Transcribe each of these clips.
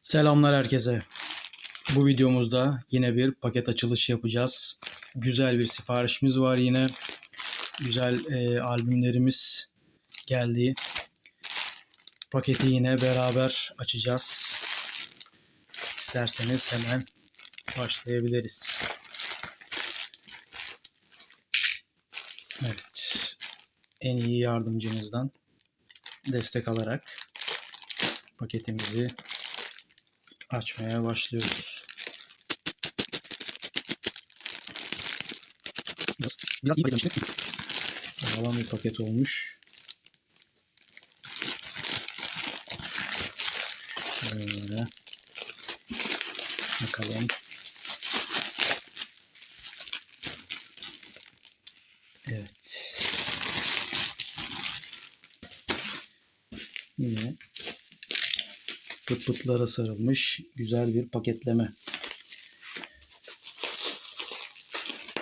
Selamlar herkese. Bu videomuzda yine bir paket açılışı yapacağız. Güzel bir siparişimiz var yine. Güzel e, albümlerimiz geldi. Paketi yine beraber açacağız. İsterseniz hemen başlayabiliriz. Evet. En iyi yardımcımızdan destek alarak paketimizi açmaya başlıyoruz. Biraz, biraz iyi paketlemiştik. Sağlam bir paket olmuş. Şöyle. Bakalım. Evet. Yine pıt pıtlara sarılmış güzel bir paketleme.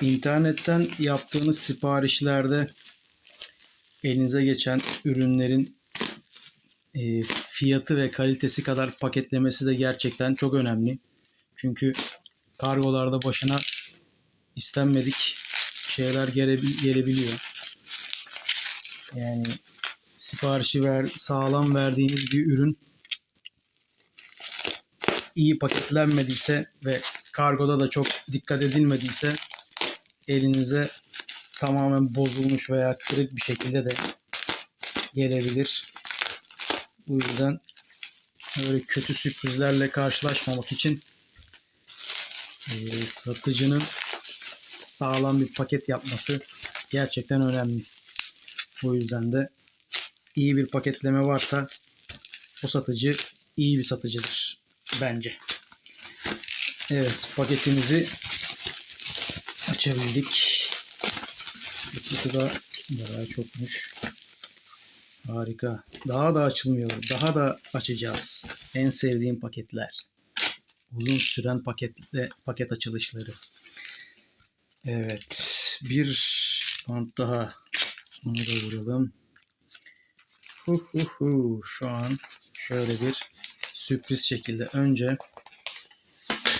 İnternetten yaptığınız siparişlerde elinize geçen ürünlerin e, fiyatı ve kalitesi kadar paketlemesi de gerçekten çok önemli. Çünkü kargolarda başına istenmedik şeyler gelebil- gelebiliyor. Yani siparişi ver, sağlam verdiğiniz bir ürün iyi paketlenmediyse ve kargoda da çok dikkat edilmediyse elinize tamamen bozulmuş veya kırık bir şekilde de gelebilir. Bu yüzden böyle kötü sürprizlerle karşılaşmamak için eee, satıcının sağlam bir paket yapması gerçekten önemli. Bu yüzden de iyi bir paketleme varsa o satıcı iyi bir satıcıdır bence. Evet paketimizi açabildik. Kutusu da bayağı çokmuş. Harika. Daha da açılmıyor. Daha da açacağız. En sevdiğim paketler. Uzun süren paketle paket açılışları. Evet. Bir bant daha. Onu da vuralım. Hu hu hu. Şu an şöyle bir sürpriz şekilde önce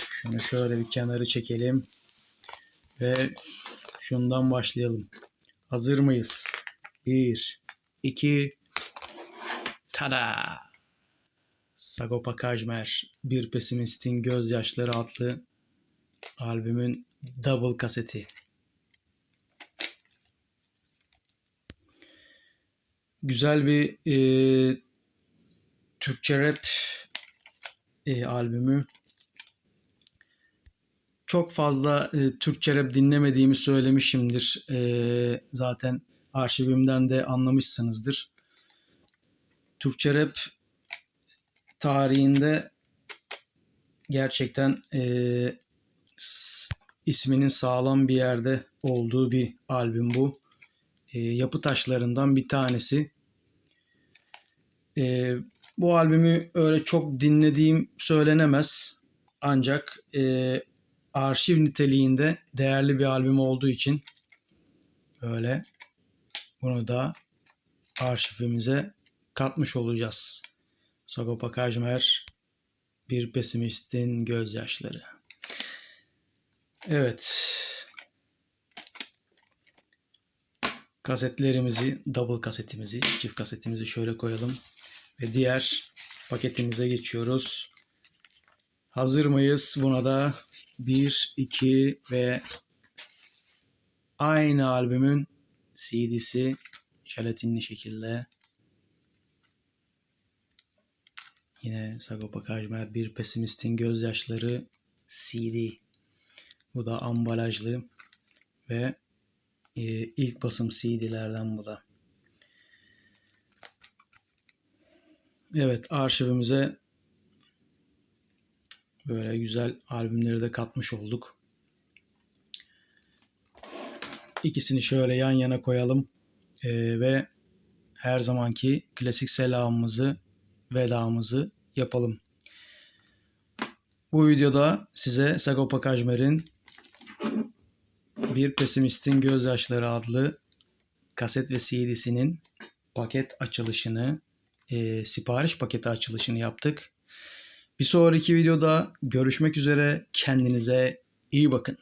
şunu şöyle bir kenarı çekelim ve şundan başlayalım. Hazır mıyız? 1 2 Tada! Sagopa Kajmer Bir Pesimistin Gözyaşları adlı albümün double kaseti. Güzel bir e, Türkçe rap e, albümü. Çok fazla e, Türkçe rap dinlemediğimi söylemişimdir. E, zaten arşivimden de anlamışsınızdır. Türkçe rap tarihinde gerçekten e, isminin sağlam bir yerde olduğu bir albüm bu. E, yapı taşlarından bir tanesi. E, bu albümü öyle çok dinlediğim söylenemez. Ancak e, arşiv niteliğinde değerli bir albüm olduğu için böyle bunu da arşivimize katmış olacağız. Sagopa Kajmer Bir Pesimistin Gözyaşları. Evet. Kasetlerimizi, double kasetimizi, çift kasetimizi şöyle koyalım. Ve diğer paketimize geçiyoruz. Hazır mıyız? Buna da 1, 2 ve aynı albümün CD'si jelatinli şekilde. Yine Sagopa Kajmer Bir Pesimistin Gözyaşları CD. Bu da ambalajlı ve e, ilk basım CD'lerden bu da. Evet arşivimize böyle güzel albümleri de katmış olduk. İkisini şöyle yan yana koyalım Ee, ve her zamanki klasik selamımızı, vedamızı yapalım. Bu videoda size Sagopa Kajmer'in Bir Pesimistin Gözyaşları adlı kaset ve CD'sinin paket açılışını, e, sipariş paketi açılışını yaptık. Bir sonraki videoda görüşmek üzere. Kendinize iyi bakın.